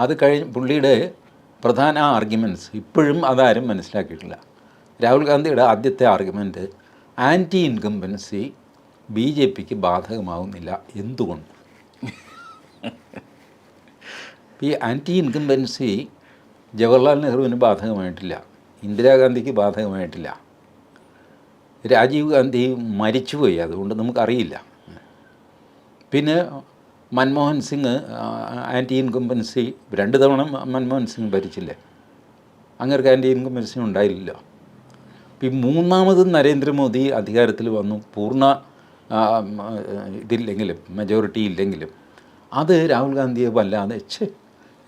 അത് കഴിഞ്ഞ് പുള്ളിയുടെ പ്രധാന ആർഗ്യുമെന്റ്സ് ഇപ്പോഴും അതാരും മനസ്സിലാക്കിയിട്ടില്ല. രാഹുൽ ഗാന്ധിയുടെ ആദ്യത്തെ argument anti incumbency B J പിക്ക് ബാധകമാവുന്നില്ല. എന്തുകൊണ്ട്? ഈ ആന്റി ഇൻകംബൻസി ജവഹർലാൽ നെഹ്റുവിന് ബാധകമായിട്ടില്ല. ഇന്ദിരാഗാന്ധിക്ക് ബാധകമായിട്ടില്ല. രാജീവ് ഗാന്ധി മരിച്ചുപോയി. അതുകൊണ്ട് നമുക്കറിയില്ല. പിന്നെ മൻമോഹൻ സിംഗ് ആന്റി ഇൻകംബൻസി രണ്ട് തവണ മൻമോഹൻ സിംഗ് ഭരിച്ചില്ലേ? അങ്ങേർക്ക് ആന്റി ഇൻകംബൻസി ഉണ്ടായില്ലല്ലോ. ഈ മൂന്നാമത് നരേന്ദ്രമോദി അധികാരത്തിൽ വന്നു. പൂർണ ഇതില്ലെങ്കിലും മെജോറിറ്റി ഇല്ലെങ്കിലും. അത് രാഹുൽ ഗാന്ധിയെ വല്ലാതെ ഛേ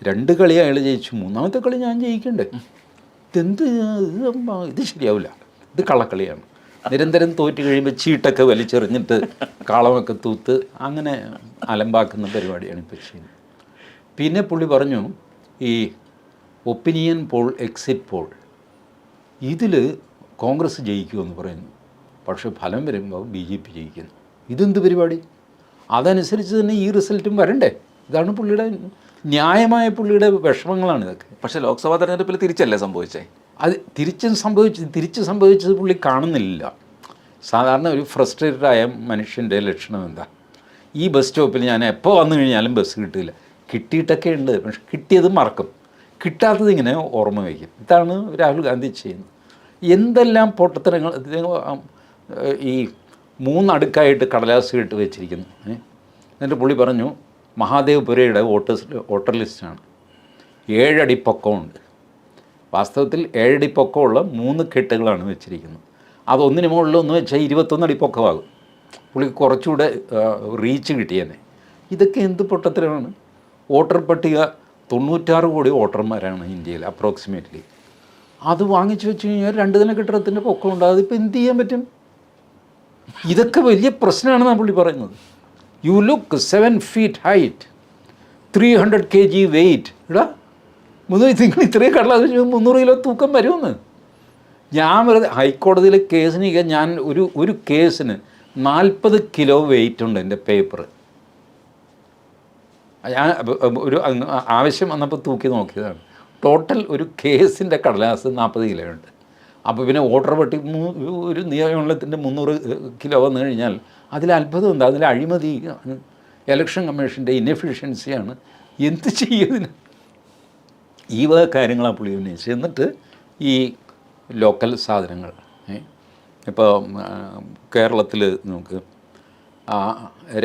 രണ്ട് കളി അയാൾ ജയിച്ചു. മൂന്നാമത്തെ കളി ഞാൻ ജയിക്കണ്ടേ? ഇതെന്ത് ഇത് ശരിയാവില്ല. ഇത് കള്ളക്കളിയാണ്. നിരന്തരം തോറ്റ് കഴിയുമ്പോൾ ചീട്ടൊക്കെ വലിച്ചെറിഞ്ഞിട്ട് കാളമൊക്കെ തൂത്ത് അങ്ങനെ അലമ്പാക്കുന്ന പരിപാടിയാണ് ഇപ്പോൾ ചെയ്യുന്നത്. പിന്നെ പുള്ളി പറഞ്ഞു ഈ ഒപ്പീനിയൻ പോൾ എക്സിറ്റ് പോൾ ഇതിൽ കോൺഗ്രസ് ജയിക്കുമെന്ന് പറയുന്നു. പക്ഷെ ഫലം വരുമ്പോൾ ബി ജെ പി ജയിക്കുന്നു. ഇതെന്ത് പരിപാടി? അതനുസരിച്ച് തന്നെ ഈ റിസൾട്ടും വരണ്ടേ? ഇതാണ് പുള്ളിയുടെ ന്യായമായ പുള്ളിയുടെ വിഷമങ്ങളാണ് ഇതൊക്കെ. പക്ഷേ ലോക്സഭാ തെരഞ്ഞെടുപ്പിൽ തിരിച്ചല്ലേ സംഭവിച്ചേ? അത് തിരിച്ചും സംഭവിച്ച് തിരിച്ച് സംഭവിച്ചത് പുള്ളി കാണുന്നില്ല. സാധാരണ ഒരു ഫ്രസ്ട്രേറ്റഡ് ആയ മനുഷ്യന്റെ ലക്ഷണം എന്താ? ഈ ബസ് സ്റ്റോപ്പിൽ ഞാൻ എപ്പോൾ വന്നു കഴിഞ്ഞാലും ബസ് കിട്ടില്ല. കിട്ടിയിട്ടൊക്കെ ഉണ്ട് പക്ഷെ കിട്ടിയത് മറക്കും. കിട്ടാത്തത് ഇങ്ങനെ ഓർമ്മ വയ്ക്കും. ഇതാണ് രാഹുൽ ഗാന്ധി ചെയ്യുന്നത്. എന്തെല്ലാം പൊട്ടത്തരങ്ങൾ ഈ മൂന്നടുക്കായിട്ട് കടലാസ് ഇട്ട് വെച്ചിരിക്കുന്നു. എന്നിട്ട് പുള്ളി പറഞ്ഞു മഹാദേവ് പുരയുടെ വോട്ടേഴ്സ് വോട്ടർ ലിസ്റ്റാണ്. ഏഴടി പൊക്കമുണ്ട്. വാസ്തവത്തിൽ ഏഴടി പൊക്കമുള്ള മൂന്ന് കെട്ടുകളാണ് വെച്ചിരിക്കുന്നത്. അതൊന്നിന് മുകളിലൊന്ന് വെച്ചാൽ ഇരുപത്തൊന്നടി പൊക്കമാകും. പുള്ളിക്ക് കുറച്ചുകൂടെ റീച്ച് കിട്ടിയെന്നെ ഇതൊക്കെ എന്ത് പൊട്ടത്തിലാണ് വോട്ടർ പട്ടിക തൊണ്ണൂറ്റാറ് കോടി വോട്ടർമാരാണ് ഇന്ത്യയിൽ അപ്രോക്സിമേറ്റ്ലി അത് വാങ്ങിച്ചു വെച്ച് കഴിഞ്ഞാൽ രണ്ട് നില കെട്ടിടത്തിന്റെ പൊക്കം ഉണ്ടാകും അതിപ്പോൾ എന്ത് ചെയ്യാൻ പറ്റും? ഇതൊക്കെ വലിയ പ്രശ്നമാണെന്നാണ് പുള്ളി പറയുന്നത്. You look seven feet height three hundred K G weight ഇടാ മുന്നൂറ് നിങ്ങൾ ഇത്രയും കടലാസ് മുന്നൂറ് കിലോ തൂക്കം വരുമെന്ന്. ഞാൻ വെറുതെ ഹൈക്കോടതിയിലെ കേസിന് ഞാൻ ഒരു ഒരു കേസിന് നാൽപ്പത് കിലോ വെയിറ്റ് ഉണ്ട് എന്റെ പേപ്പർ ഞാൻ ഒരു ആവശ്യം വന്നപ്പോൾ തൂക്കി നോക്കിയതാണ്. ടോട്ടൽ ഒരു കേസിന്റെ കടലാസ് നാൽപ്പത് കിലോ ഉണ്ട്. അപ്പോൾ പിന്നെ ഓർഡർ പെട്ടി ഒരു നിയമനത്തിന്റെ മുന്നൂറ് കിലോ വന്നു കഴിഞ്ഞാൽ അതിൽ അത്ഭുതം ഉണ്ട് അതിൽ അഴിമതി ഇലക്ഷൻ കമ്മീഷന്റെ ഇന്നെഫിഷ്യൻസിയാണ് എന്ത് ചെയ്യുന്നതിന് ഈ വക കാര്യങ്ങളാണ് പുള്ളി ഉന്നയിച്ചത്. എന്നിട്ട് ഈ ലോക്കൽ സാധനങ്ങൾ ഇപ്പോൾ കേരളത്തിൽ നമുക്ക്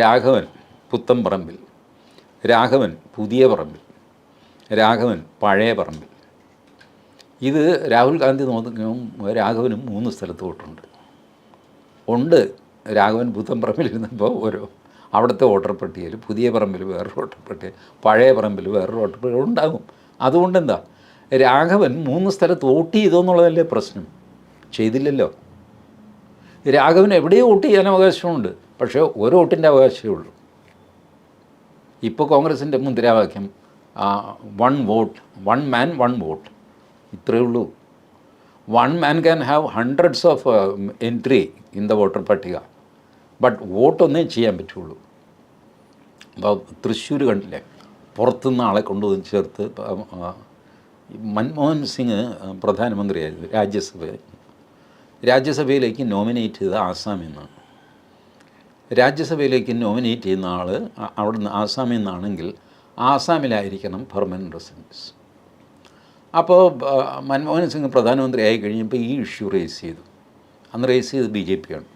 രാഘവൻ പുത്തമ്പറമ്പിൽ രാഘവൻ പുതിയ പറമ്പിൽ രാഘവൻ പഴയ പറമ്പിൽ. ഇത് രാഹുൽ ഗാന്ധി നോക്കും രാഘവനും മൂന്ന് സ്ഥലത്ത് വോട്ടുണ്ട്. ഉണ്ട് രാഘവൻ പുത്തമ്പറമ്പിലിരുന്നപ്പോൾ ഓരോ അവിടുത്തെ വോട്ടർ പട്ടികയിൽ പുതിയ പറമ്പിൽ വേറൊരു വോട്ടർ പട്ടിക പഴയ പറമ്പിൽ വേറൊരു വോട്ടർ പട്ടിക ഉണ്ടാകും. അതുകൊണ്ട് എന്താ രാഘവൻ മൂന്ന് സ്ഥലത്ത് വോട്ട് ചെയ്തോ എന്നുള്ളതല്ലേ പ്രശ്നം. ചെയ്തില്ലല്ലോ. രാഘവൻ എവിടെയും വോട്ട് ചെയ്യാൻ അവകാശമുണ്ട്. പക്ഷേ ഒരു വോട്ടിന്റെ അവകാശമേ ഉള്ളൂ. ഇപ്പോൾ കോൺഗ്രസിന്റെ മുദ്രാവാക്യം one vote one man one vote ഇത്രയേ ഉള്ളൂ. One man can have hundreds of entry in the voter പട്ടിക. ബട്ട് വോട്ടൊന്നേ ചെയ്യാൻ പറ്റുള്ളൂ. അപ്പോൾ തൃശ്ശൂർ കണ്ടില്ലേ? പുറത്തുനിന്ന് ആളെ കൊണ്ടുവന്ന് ചേർത്ത് മൻമോഹൻ സിംഗ് പ്രധാനമന്ത്രിയായിരുന്നു രാജ്യസഭയിൽ. രാജ്യസഭയിലേക്ക് നോമിനേറ്റ് ചെയ്ത ആസാമിൽ നിന്നാണ് രാജ്യസഭയിലേക്ക് നോമിനേറ്റ് ചെയ്യുന്ന ആൾ അവിടുന്ന് ആസാമിൽ നിന്നാണെങ്കിൽ ആസാമിലായിരിക്കണം പെർമനന്റ് റെസിഡൻസ് അപ്പോൾ മൻമോഹൻ സിംഗ് പ്രധാനമന്ത്രി ആയി കഴിഞ്ഞപ്പോൾ ഈ ഇഷ്യൂ റേസ് ചെയ്തു. അന്ന് റേസ് ചെയ്ത് ബി ജെ പിയാണ്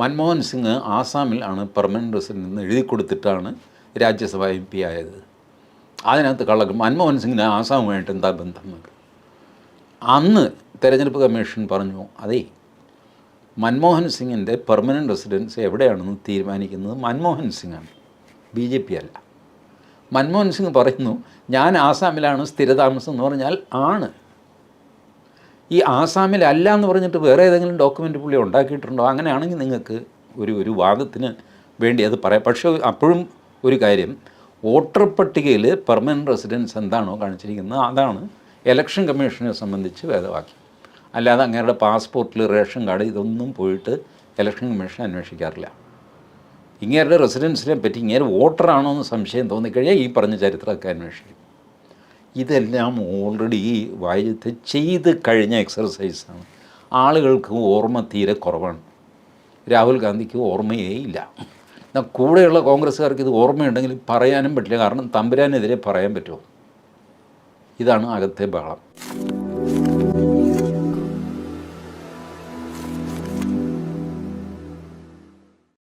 മൻമോഹൻ സിംഗ് ആസാമിൽ ആണ് പെർമനന്റ് റെസിഡന്റ് എന്ന് എഴുതി കൊടുത്തിട്ടാണ് രാജ്യസഭ എം പി ആയത്. അതിനകത്ത് കള്ളക്കും മൻമോഹൻ സിംഗിന് ആസാമുമായിട്ട് എന്താ ബന്ധം എന്നൊക്കെ അന്ന് തെരഞ്ഞെടുപ്പ് കമ്മീഷൻ പറഞ്ഞു അതേ മൻമോഹൻ സിംഗിന്റെ പെർമനന്റ് റെസിഡൻസ് എവിടെയാണെന്ന് തീരുമാനിക്കുന്നത് മൻമോഹൻ സിംഗാണ്. ബി ജെ പി അല്ല. മൻമോഹൻ സിംഗ് പറയുന്നു ഞാൻ ആസാമിലാണ് സ്ഥിരതാമസം എന്ന് പറഞ്ഞാൽ ആണ്. ഈ ആസാമിലല്ല എന്ന് പറഞ്ഞിട്ട് വേറെ ഏതെങ്കിലും ഡോക്യുമെന്റ് പുള്ളി ഉണ്ടാക്കിയിട്ടുണ്ടോ? അങ്ങനെയാണെങ്കിൽ നിങ്ങൾക്ക് ഒരു ഒരു വാദത്തിന് വേണ്ടി അത് പറയാം. പക്ഷേ അപ്പോഴും ഒരു കാര്യം വോട്ടർ പട്ടികയിൽ പെർമനന്റ് റെസിഡൻസ് എന്താണോ കാണിച്ചിരിക്കുന്നത് അതാണ് ഇലക്ഷൻ കമ്മീഷനെ സംബന്ധിച്ച് വേദവാക്യം അല്ലാതെ അങ്ങേരുടെ പാസ്പോർട്ടിൽ റേഷൻ കാർഡ് ഇതൊന്നും പോയിട്ട് ഇലക്ഷൻ കമ്മീഷൻ അന്വേഷിക്കാറില്ല. ഇങ്ങേരുടെ റെസിഡൻസിനെ പറ്റി ഇങ്ങനെ വോട്ടറാണോ എന്ന് സംശയം തോന്നിക്കഴിഞ്ഞാൽ ഈ പറഞ്ഞ ചരിത്രമൊക്കെ അന്വേഷിക്കും. ഇതെല്ലാം ഓൾറെഡി വായുത്തെ ചെയ്ത് കഴിഞ്ഞ എക്സർസൈസാണ് ആളുകൾക്ക് ഓർമ്മ തീരെ കുറവാണ്. രാഹുൽ ഗാന്ധിക്ക് ഓർമ്മയേ ഇല്ല. എന്നാൽ കൂടെയുള്ള കോൺഗ്രസ്സുകാർക്ക് ഇത് ഓർമ്മയുണ്ടെങ്കിൽ പറയാനും പറ്റില്ല. കാരണം തമ്പുരാനെതിരെ പറയാൻ പറ്റുമോ? ഇതാണ് അകത്തെ ബഹളം.